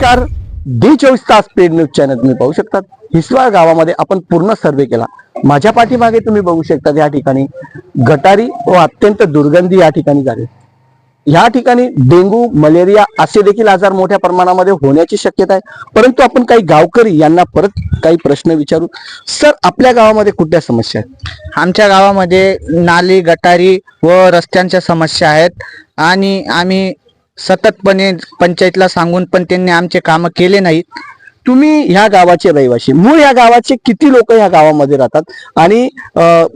नमस्कार. डी चोवीस तास पेड न्यूज चॅनल तुम्ही पाहू शकतात. हिसवाळ गावामध्ये आपण पूर्ण सर्वे केला. माझ्या पाठीमागे तुम्ही बघू शकता या ठिकाणी गटारी व अत्यंत दुर्गंधी या ठिकाणी झाली. या ठिकाणी डेंगू मलेरिया असे देखील आजार मोठ्या प्रमाणामध्ये होण्याची शक्यता आहे. परंतु आपण काही गावकरी यांना परत काही प्रश्न विचारू. सर आपल्या गावामध्ये कुठल्या समस्या आहेत? आमच्या गावामध्ये नाली गटारी व रस्त्यांच्या समस्या आहेत. आणि आम्ही सततपणे पंचायतला सांगून पण त्यांनी आमचे कामं केले नाहीत. तुम्ही ह्या गावाचे रहिवासी मूळ या गावाचे किती लोक ह्या गावामध्ये राहतात? आणि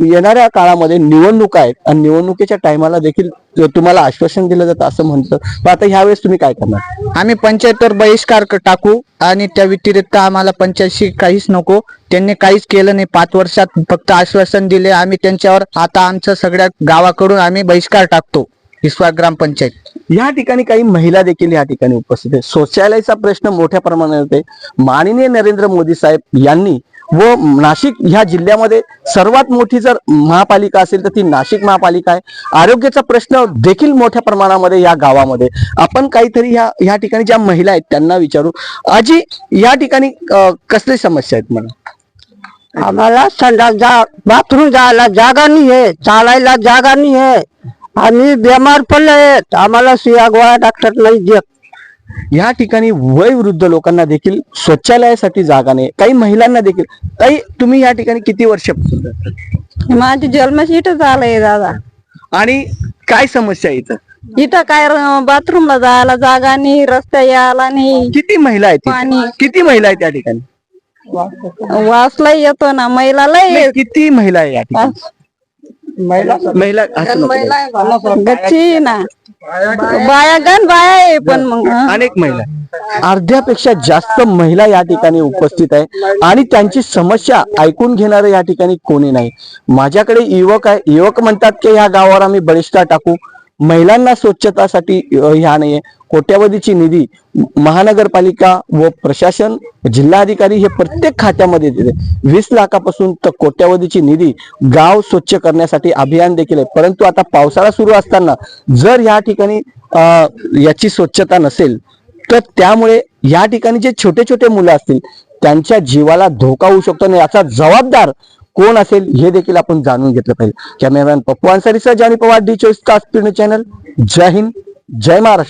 येणाऱ्या काळामध्ये निवडणुका आहेत. आणि निवडणुकीच्या टायमाला देखील तुम्हाला आश्वासन दिलं जातं असं म्हणतं. पण आता ह्यावेळेस तुम्ही काय करणार? आम्ही पंचायतवर बहिष्कार टाकू आणि त्या व्यतिरिक्त आम्हाला पंचायतशी काहीच नको. त्यांनी काहीच केलं नाही. पाच वर्षात फक्त आश्वासन दिले. आम्ही त्यांच्यावर आता आमचं सगळ्या गावाकडून आम्ही बहिष्कार टाकतो. हिस्वा ग्रामपंचायत. या ठिकाणी काही महिला देखील या ठिकाणी उपस्थित आहे शौचालयाचा प्रश्न मोठ्या प्रमाणात येते माननीय नरेंद्र मोदी साहेब यांनी व नाशिक ह्या जिल्ह्यामध्ये सर्वात मोठी जर महापालिका असेल तर ती नाशिक महापालिका आहे. आरोग्याचा प्रश्न देखील मोठ्या प्रमाणामध्ये या गावामध्ये. आपण काहीतरी ह्या ह्या ठिकाणी ज्या महिला आहेत त्यांना विचारू. आजी या ठिकाणी कसली समस्या आहेत मला आम्हाला संडास जा बाथरूम जायला जागा नाही आहे चालायला जागा नाही आहे. आम्ही बेमार पडले आहेत आम्हाला सुया गोळ्या डॉक्टर नाही देत. या ठिकाणी वयवृद्ध लोकांना देखील शौचालयासाठी जागा नाही. काही महिलांना देखील. काही तुम्ही या ठिकाणी किती वर्ष माझी जन्मच इथं झालंय दादा. आणि काय समस्या आहे इथं? इथं काय बाथरूमला जायला जागा नाही रस्ता यायला नाही. किती महिला आहेत इथं? पाणी. किती महिला आहेत या ठिकाणी? वासला येतो ना महिलाला नाही, किती महिला आहे या ठिकाणी? महिला असं नको. गच्ची ना बाया गण बाया आहे पण मग. अनेक महिला. अर्ध्यापेक्षा जास्त महिला या ठिकाणी उपस्थित आहे. आणि त्यांची समस्या ऐकून घेणारे या ठिकाणी कोणी नाही. माझ्याकडे युवक आहे. युवक म्हणतात की ह्या गावावर आम्ही बळिष्ठा टाकू. महिलांना स्वच्छतासाठी ह्या नाहीये. कोट्यावधीची निधी महानगरपालिका व प्रशासन जिल्हाधिकारी हे प्रत्येक खात्यामध्ये देते. वीस लाखापासून तर कोट्यावधीची निधी गाव स्वच्छ करण्यासाठी अभियान देखील आहे. परंतु आता पावसाळा सुरू असताना जर या ठिकाणी याची स्वच्छता नसेल तर त्यामुळे या ठिकाणी जे छोटे छोटे मुलं असतील त्यांच्या जीवाला धोका होऊ शकतो. आणि याचा जबाबदार कोण असेल हे देखील आपण जाणून घेतलं पाहिजे. Cameraman Pappu Ansari sir Jani Pawar D चोवीस तास चॅनल. जय हिंद जय महाराष्ट्र.